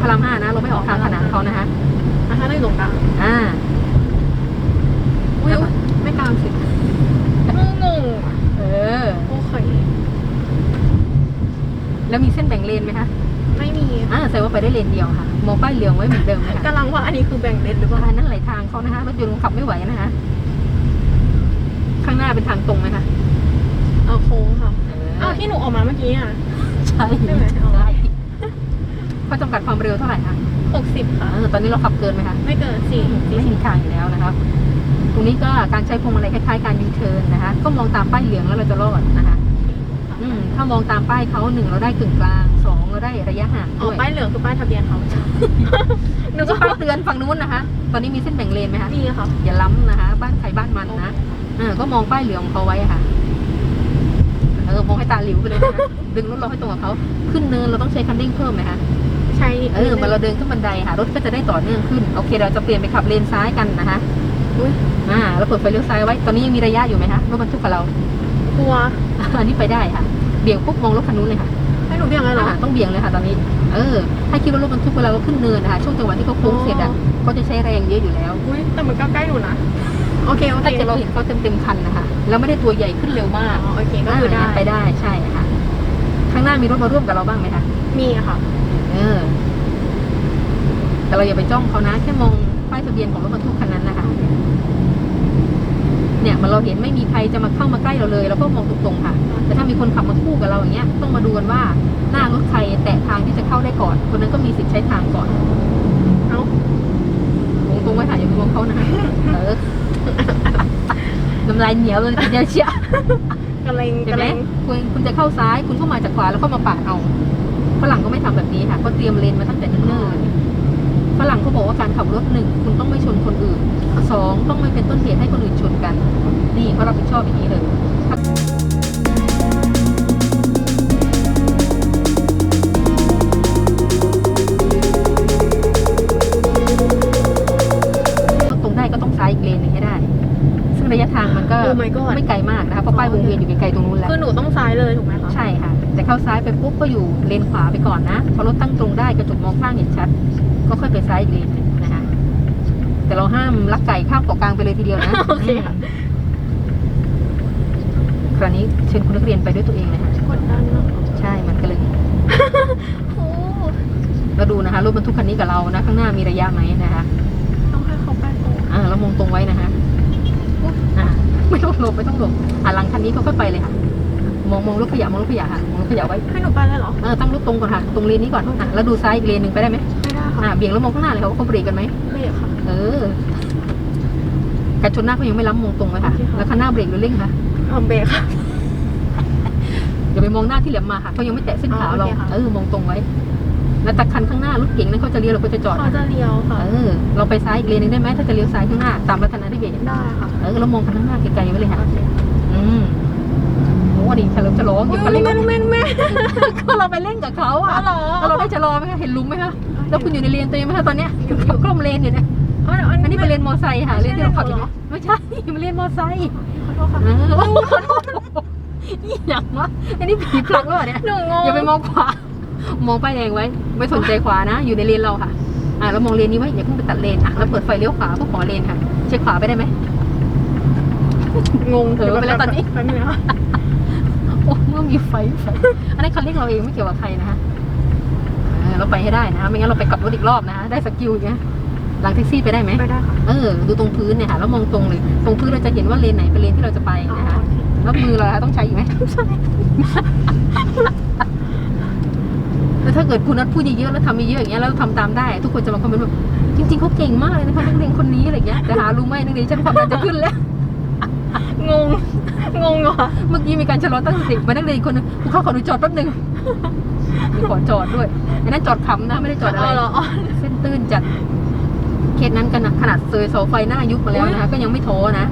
พระรามห้านะ เราไม่ออกทางขนานเขานะคะอะถ้าได้ตรงกลางอ่าอุ้ยอุ๊ยไม่กลางสิงงๆอะเออ โอเคแล้วมีเส้นแบ่งเลนไหมคะไม่มีอ่าแสดงว่าไปได้เลนเดียวค่ะ มองป้ายเหลืองไว้เหมือนเดิมนะคะกำลังว่าอันนี้คือแบ่งเลนหรือเปว่าล่านั่นไหลทางเขานะคะรถยนต์ขับไม่ไหวนะคะ ข้างหน้าเป็นทางตรงไหมคะเอาโค้งค่ะ เอออ้าวที่หนูออกมาเมื่อกี้อะ ใช่ใช่ไหมอ๋อได้ เขาจำกัดความเร็วเท่าไหร่คะหกสิบค่ะ เออตอนนี้เราขับเกินไหมคะไม่เกินสี่สี่ไม่สิบมีทางอยู่แล้วนะครับ ตรงนี้ก็การใช้พวงมาลัยคล้ายๆการยูเทิร์นนะคะ ก็มองตามป้ายเหลืองแล้วเราจะรอดนะคะ อืมถ้ามองตามป้ายเขาหนึ่งเราได้กึ่งกลางสองเราได้ระยะห่างอ๋อด้วยป้ายเหลืองคือป้ายทะเบียนเขาใช่หนูก็ป้ายเตือนฝั่งนู้นนะคะ ตอนนี้มีเส้นแบ่งเลนไหมคะนี่ค่ะ อย่าล้ำนะคะ บ้านใครบ้านมันนะเออก็มองป้ายเหลืองของเขาไว้ค่ะเออมองให้ตาหลิวไปเลยนะคะ ดึงรถเราให้ตรงกับเขา ขึ้นเนินเราต้องใช้คันเร่งเพิ่มไหมคะ ใช่เออเมื่อเราเดินขึ้นบันไดค่ะ รถก็จะได้ต่อเนื่องขึ้น โอเคเราจะเปลี่ยนไปขับเลนซ้ายกันนะคะอุ้ยอ่าเราเปิดไฟเลี้ยวซ้ายไว้ ตอนนี้ยังมีระยะอยู่ไหมคะรถบรรทุกกับเรากลัวอันนี้ไปได้ค่ะ เบี่ยงปุ๊บมองรถคันนู้นเลยค่ะให้หนูเบี่ยงเลยเหรออ่าต้องเบี่ยงเลยค่ะตอนนี้ เออให้คิดว่ารถบรรทุกเวลาเราขึ้นเนินนะคะช่วงจังหวะที่เขาโค้งเสร็จอะเขาจะใช้แรงเยอะอยู่แล้วอุ้ยแต่มันก็ใกล้หนูนะโอเคโอเคถ้าเกิดเราเห็นเขาเต็มเต็มๆคันนะคะแล้วไม่ได้ตัวใหญ่ขึ้นเร็วมากอ๋อโอเคก็คือได้าไปได้ใช่ค่ะ ข้างหน้ามีรถมาร่วมกับเราบ้างไหมคะมีอะค่ะ เออ แต่เราอย่าไปจ้องเขานะ แค่มองป้ายทะเบียนของรถบรรทุกคันนั้นนะคะ เนี่ยมันเราเห็นไม่มีใครจะมาเข้ามาใกล้เราเลยเราก็มองตรงๆค่ะ แต่ถ้ามีคนขับมาคู่กับเราอย่างเงี้ย ต้องมาดูกันว่าหน้ารถใครแตะทางที่จะเข้าได้ก่อน คนนั้นก็มีสิทธิ์ใช้ทางก่อน เอ้ามองตรงไว้ค่ะอย่าไปมองเขานะคะเออน้ำลายเหนียวเลยทีเดียวเชียว กระเลงเห็กนระไหเลมงคุณคุณจะเข้าซ้ายคุณเข้ามาจากขวาแล้วเข้ามาปาดเอาฝรั่งก็ไม่ทำแบบนี้ค่ะเขาเตรียมเลนมาตั้งแต่เนิ่นๆฝรั่งเขาบอกว่าการขับรถหนึ่งคุณต้องไม่ชนคนอื่นสองต้องไม่เป็นต้นเหตุให้คนอื่นชนกัน นี่เขารับผิดชอบอย่างนี้เลย ทางมันก็โอ้ my god ไม่ไกลมากนะคะเพราะป้ายวงเวียนอยู่ไกลๆตรงนู้นแล้วคือหนูต้องซ้ายเลยถูกไหมคะใช่ค่ะ แต่เข้าซ้ายไปปุ๊บก็อยู่เลนขวาไปก่อนนะพอรถตั้งตรงได้กระจกมองข้างเห็นชัด ก็ค่อยไปซ้ายอีกเลนหนึ่งนะคะแต่เราห้ามลักไก่ข้ามเกาะกลางไปเลยทีเดียวนะโอเคค่ะคราวนี้เชิญคุณนักเรียนไปด้วยตัวเองเลยค่ะกดดันเนาะใช่มันก็เลยโอ้เราดูนะคะรถบรรทุกคันนี้กับเรานะ ข้างหน้ามีระยะไหมนะคะ ต้องให้เขาไปตรงอ่าเรามองตรงไว้นะคะอ่า ไม่ต้องหลบไม่ต้องหลบอ่าหลังคันนี้ก็ค่อยไปเลยค่ะมองมองรถขยะมองรถขยะค่ะมองรถขยะไว้ให้หนูไปเลยเหรอเออตั้งรถตรงก่อนค่ะตรงเลนนี้ก่อนอะแล้วดูซ้ายอีกเลนหนึ่งไปได้ไหมไม่ได้ค่ะอ่าเบี่ยงแล้วมองข้างหน้าเลยค่ะว่าเขาเบรกกันไหมเบรกค่ะ เออการชนหน้าก็ยังไม่ล้ำมองตรงไว้ค่ะ โอเคค่ะ แล้วคันหน้าเบรกหรือเร่งคะทำเบรกค่ะ อย่าไปมองหน้าที่เหลียมมาค่ะเขายังไม่แตะเส้นขาวอ๋อเราโอเคค่ะ เออมองตรงไว้ แล้วแต่คันข้างหน้ารถเก๋งนั้นเขาจะเลี้ยวเราก็จะจอดเขาจะเลี้ยวค่ะเออเราไปซ้ายอีกเลนหนึงได้ไหมถ้าจะเลี้ยวซ้ายข้างหน้าตามรัตนาธิเบศได้ค่ะเออเรามองคันข้างหน้าไกลๆไว้เลยค่ะโอเคอืมโอ้ดีฉันเริ่มจะร้องออุ้ย่ายคันเร่งแม่แม่แม่ก็เราไปเล่นกับเขาอ๋อะอเหรอแล้วเราได้จะรอไหมคะเห็นลุงไหมคะแล้วคุณอยู่ในเลนตัวเองไหมคะตอนเนี้ยอยู่อยู่กล้มเลนอยู่เนี่ยอ๋ออัอันนี้เป็นเลนมอไซค์ค่ะเลนที่เราขับอยู่เหรอไม่ใช่มันเลนมอไซค์ขอโทษค่ะเออโอ้โหขอโทษนี่อย่างวะอันนี้ผีพลังแล้วเหรอเนี่ยหนูงงอย่าไปมองขวา มองป้ายแดงไว้ ไม่สนใจขวานะ อยู่ในเลนเราค่ะอ่าเรามองเลนนี้ไว้อย่าเพิ่งไปตัดเลนอะแล้วเปิดไฟเลี้ยวขวาเพื่อขอเลนค่ะเช็คขวาไปได้ไหมงงเผลอไปแล้วตอนนี้แป๊บนึงนะคะโอ้เมื่อมีไฟไฟอันนี้นคันเร่งเราเองไม่เกี่ยวกับใครนะคะเออเราไปให้ได้นะคะไม่งั้นเราไปกลับรถอีกรอบนะคะได้สกิลอย่างเงี้ยหลังแท็กซี่ไปได้ไหมไปได้ค่ะเออ ดูตรงพื้นเนี่ยค่ะแล้วมองตรงเลยตรงพื้นเราจะเห็นว่าเลนไหนเป็นเลนที่เราจะไปอ๋อนะคะโอเคแล้วมือเราต้องใช้อีกไหม แล้วถ้าเกิดคุณนัดพูดเยอะๆแล้วทำเยอะๆอย่างเงี้ยแล้วทำตามได้ ทุกคนจะมาคอมเมนต์ว่าจริงๆเขาเก่งมากเลยนะคะนักเรียนคนนี้อะไรเงี้ยแต่หารู้ไหมนักเรียนฉันความดันจะขึ้นแล้ว งง งงเหรอเมื่อกี้มีการชะลอตั้งสติมานักเรียนอีกคนนึงคุณเข้าขอหนูจอดแป๊บนึงมีขอจอดด้วยอันนั้นจอดขำนะไม่ได้จอดอะไรอ๋อเหรออ๋อ เส้นตื้นจัดเคสนั้นกันขนาดเซยเสาไฟหน้ายุบมาแล้วนะคะ ก็ยังไม่ท้อนะ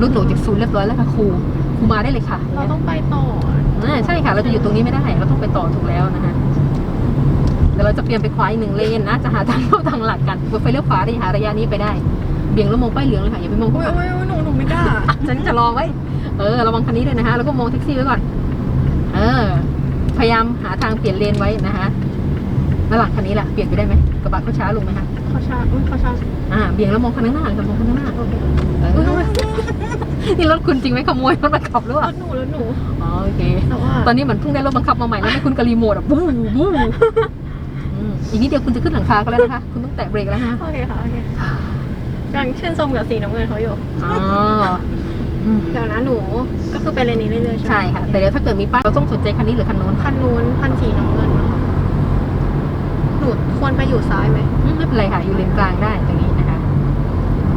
รุ่นหนูจากศูนย์เรียบร้อยแล้วค่ะครูครูมาได้เลยค่ะเราต้องไปต่ออ่าใช่ค่ะ เราจะอยู่ตรงนี้ไม่ได้ เราต้องไปต่อถูกแล้วนะคะ เดี๋ยวเราจะเปลี่ยนไปขวาอีกหนึ่งเลนนะ จะหาทางเข้าทางหลักกันเปิดไฟเลี้ยวขวาได้หาระยะนี้ไปได้ เบี่ยงแล้วมองป้ายเหลืองเลยค่ะอย่าไปมองอุ้ข้างยหลังอุ้ยหนูหนูไม่กล้าฉันจะรอไว้ เออระวังคันนี้ด้วยนะคะ แล้วก็มองแท็กซี่ไว้ก่อน เออ พยายามหาทางเปลี่ยนเลนไว้นะคะแล้วหลังคันนี้ล่ะเปลี่ยนไปได้ไหมกระบะเขาช้าลงไหมคะเขาชาอุ้ยเขาชาอ่าเบี่ยงแล้วมองคันข้างหน้าเลยค่ะมองคันข้างหน้าโอเคเออนี่รถคุณจริงไหมขโมยรถมาขับหรือเปล่าถหนูรถหนูอ๋อโอเคตอนนี้เหมือนเพิ่งได้รถบังคับมาใหม่แล้วไม่คุณกบรีโมทอะบู๊บู๊ อืมอีกนิดเดียวคุณจะขึ้นหลังคาก็แล้วนะคะ คุณต้องแตะเบรกแล้วฮะโอเคค่ะโอเคยังชื่นชมกับสีน้ำเงินเขาอยู่อ๋ออืมเดี๋ยวนะหนูก็คือไปเลนนี้เรื่อยๆใช่ไหมใช่ค่ะ แต่เดี๋ยวถ้าเกิดมีป้ายเราต้องสนใจคันนี้หรือคันโน้นคันนู้นคันสีน้ำเงินนะคะหนูควรไปอยู่ซ้ายไหมอืมไม่เป็นไรค่ะ อยู่เลนกลางได้ตรงนี้นะคะ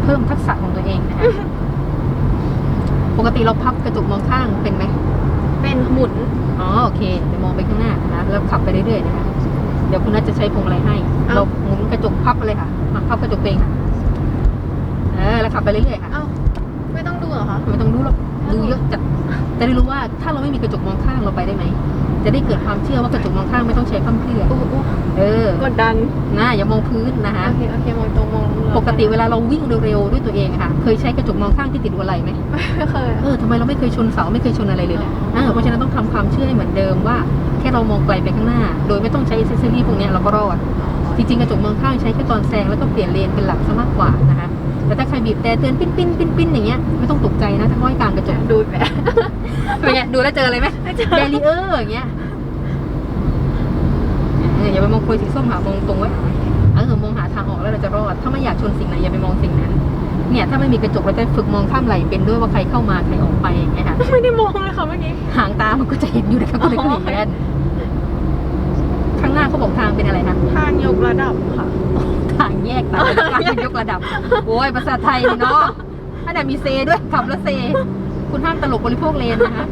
เพิ่มทักษะของตัวเองนะคะ ปกติเราพับกระจกมองข้างเป็นไหม เป็นหมุน อ๋อโอเคเดี๋ยวมองไปข้างหน้านะคะแล้วขับไปเรื่อยๆนะคะ เดี๋ยวคุณน่าจะใช้พวงมาลัยให้ เอ้า เราหมุนกระจกพับไปเลยค่ะอะพับกระจกตัวเองค่ะ เออ แล้วขับไปเรื่อยๆค่ะ เอ้าไม่ต้องดูเหรอคะ ไม่ต้องดูหรอกดูเยอะจัดจะได้รู้ว่าถ้าเราไม่มีกระจกมองข้างเราไปได้ไหม จะได้เกิดความเชื่อว่ากระจกมองข้างไม่ต้องใช้พั่มเพรื่อโอ้โหเออ กดดัน นะอย่ามองพื้นนะคะ โอเค โอเค มองตรงมองปกติเวลาเราวิ่งเร็วๆด้วยตัวเองอะค่ะ เคยใช้กระจกมองข้างที่ติดหัวไหล่ไหม ไม่เคย เออทำไมเราไม่เคยชนเสาไม่เคยชนอะไรเลยล่ะอ๋อเออเพราะฉะนั้นต้องทำความเชื่อให้เหมือนเดิมว่าแค่เรามองไกลไปข้างหน้า โดยไม่ต้องใช้อิเซอรี่พวกเนี้ยเราก็รอด จริงๆ กระจกมองข้างใช้แค่ตอนแซงแล้วก็เปลี่ยนเลนเป็นหลักซะมากกว่านะคะแต่ถ้าใครบีบแต่เตือนปิ้นปิ้นปิ้นปิ้นอย่างเงี้ยไม่ต้องตกใจนะถ้าห้อยกลางกระจกดูแบบเป็นไงดูแล้วเจออะไรไหมไม่เจอแบรีเออร์อย่างเงี้ยเอออย่าไปมองโพยสีส้มหามองตรงไว้เออมองหาทางออกแล้วเราจะรอด ถ้าไม่อยากชนสิ่งไหนอย่าไปมองสิ่งนั้น เนี่ยถ้าไม่มีกระจกเราจะฝึกมองข้ามไหลเป็นด้วยว่าใครเข้ามาใครออกไปอย่างเงี้ยค่ะไม่ได้มองเลยค่ะเมื่อกี้หางตามันก็จะเห็นอยู่นะคะก็เลยก็เห็นกันข้างหน้าเขาบอกทางเป็นอะไรคะทางยกระดับค่ะ ทางแยกตามทางยกระดับ โอ้ยภาษาไทยนี่เนาะอันนั้นมีเซด้วยขับแล้วเซ คุณห้ามตลกบริโภคเลนนะคะ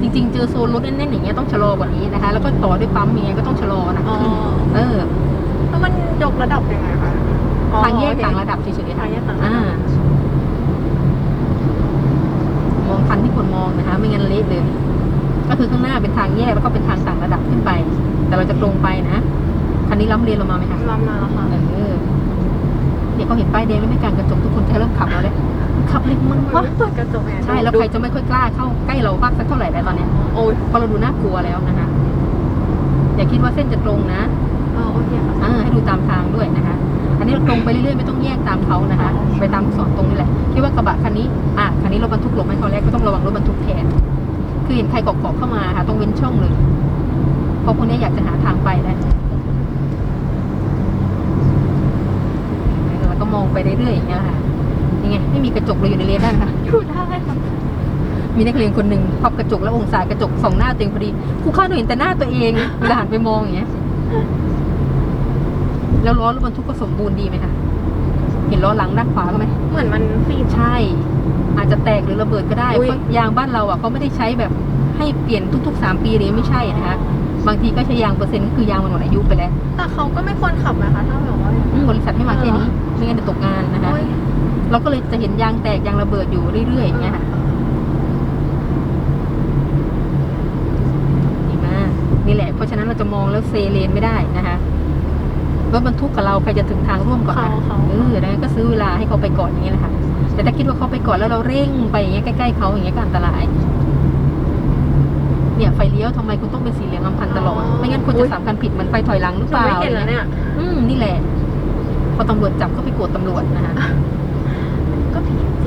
จริงๆ เจอโซนรถแน่นๆอย่างเงี้ยต้องชะลอกว่านี้นะคะ แล้วก็ต่อด้วยปั๊มอย่างเงี้ยก็ต้องชะลอนะอ๋อเออแล้วมันยกระดับยังไงคะอ๋อทางแยกโอเคต่างระดับเฉยๆทาค่ะงแยกต่างระอ่า ดับ มองทันที่ควรมองนะคะ ไม่งั้นเละเลย ก็ คือข้างหน้าเป็นทางแยกแล้วก็เป็นทางต่างระดับขึ้นไป แต่เราจะตรงไปนะ คันนี้ล้ำเลนเรามาไหมคะลำมาแล้วค่ะเออเนี่ยเขาเห็นป้ายแดงแล้วไม่กางกระจกทุกคนจะเริ่มขับแล้วเลยขับเร็วมันว่าวะเปิดกระจกไงใช่แล้วใครจะไม่ค่อยกล้าเข้าใกล้เรามากสักเท่าไหร่แล้วตอนเนี้ยโอ้ยเพราะเราดูน่ากลัวแล้วนะคะอย่าคิดว่าเส้นจะตรงนะอ๋อโอเคค่ะอ่าให้ดูตามทางด้วยนะคะ อันนี้เราตรงไปเรื่อยๆไม่ต้องแยกตามเขานะคะ ไปตามลูกศรตรงนี่แหละคิดว่ากระบะคันนี้อะคันนี้รถบรรทุกหลบให้เขาแล้วก็ต้องระวังรถบรรทุกแทน คือเห็นใครเกาะๆเข้ามาค่ะต้องเว้นช่องเลยเพราะพวกนี้อยากจะหาทางไปแล้วแล้วก็มองไปเรื่อยๆอย่างเงี้ยค่ะนี่ไงไม่มีกระจกเลยอยู่ในเลนได้ไหมคะอยู่ได้ค่ะมีนักเรียนคนหนึ่งพับกระจกแล้วองศากระจกส่องหน้าตัวเองพอดีครูข้าหนูเห็นแต่หน้าตัวเองเวลาหันไปมองอย่างเงี้ยแล้วล้อรถบรรทุกก็สมบูรณ์ดีไหมคะ เห็นล้อหลังด้านขวาก็ไหม เหมือนมันฟีดใช่ อาจจะแตกหรือระเบิดก็ได้อุ๊ยเพราะยางบ้านเราอะเขาไม่ได้ใช้แบบให้เปลี่ยนทุกๆสามปีเลยไม่ใช่นะคะบางทีก็ใช้ยางเปอร์เซ็นต์ก็คือยางมันหมดอายุไปแล้วแต่เขาก็ไม่ควรขับนะคะถ้าแบบว่าอย่างอืนั้นมบริษัทให้มาแค่นี้ไม่งั้นจะตกงานนะคะ โอ้ยเราก็เลยจะเห็นยางแตกยางระเบิดอยู่เรื่อยๆอย่างเงี้ยค่ะดีมากนี่แหละ เพราะฉะนั้นเราจะมองแล้วเซเลนไม่ได้นะคะรถบรรทุกกับเราใครจะถึงทางร่วมก่อนเขานะเขาเออดังนั้นก็ซื้อเวลาให้เขาไปก่อนอย่างเงี้ยนะคะ แต่ถ้าคิดว่าเขาไปก่อนแล้วเราเร่งไปอย่างเงี้ยใกล้ๆเขาอย่างเงี้ยก็อันตราย เนี่ยไฟเลี้ยวทำไมคุณต้องเป็นสีเหลืองอำพันธ์ตลอด ไม่งั้นคุณจะสามคันผิดเหมือนไฟถอยหลังหรือหเปนูล่าไม่เห็นแล้วเนี่ย อืมนี่แหละ พอตำรวจจับก็ไปโกรธตำรวจนะคะก็ผิดจ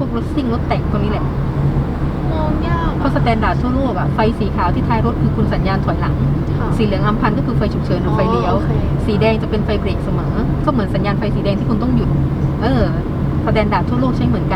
พวกรถซิ่งรถแต่งพวกนี้แหละมองยากเพราะสแตนดาร์ดทั่วโลกอะไฟสีขาวที่ท้ายรถคือคุณสัญญาณถอยหลัง ค่ะ สีเหลืองอำพันธ์ก็คือไฟฉุกเฉินหรือไฟเลี้ยวอ๋อโอเค สีแดงจะเป็นไฟเบรกเสมอ ก็เหมือนสัญญาณไฟสีแดงที่คุณต้องหยุด เออสแตนดาร์ดทั่วโลกใช้เหมือนกัน